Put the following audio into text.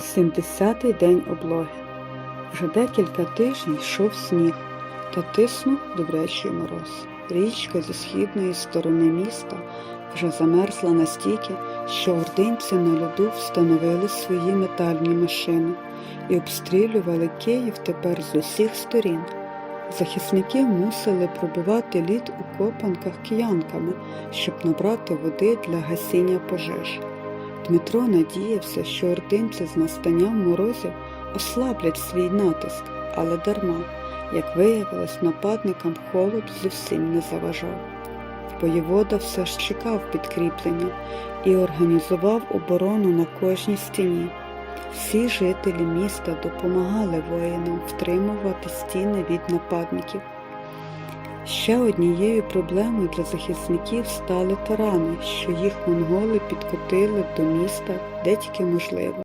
70-й день облоги. Вже декілька тижнів йшов сніг та тиснув добрячий мороз. Річка зі східної сторони міста вже замерзла настільки, що ординці на льоду встановили свої метальні машини і обстрілювали Київ тепер з усіх сторін. Захисники мусили пробивати лід у копанках киянками, щоб набрати води для гасіння пожеж. Дмитро надіявся, що ординці з настанням морозів ослаблять свій натиск, але дарма, як виявилось, нападникам холод зовсім не заважав. Воєвода все ж чекав підкріплення і організував оборону на кожній стіні. Всі жителі міста допомагали воїнам втримувати стіни від нападників. Ще однією проблемою для захисників стали тарани, що їх монголи підкотили до міста де тільки можливо.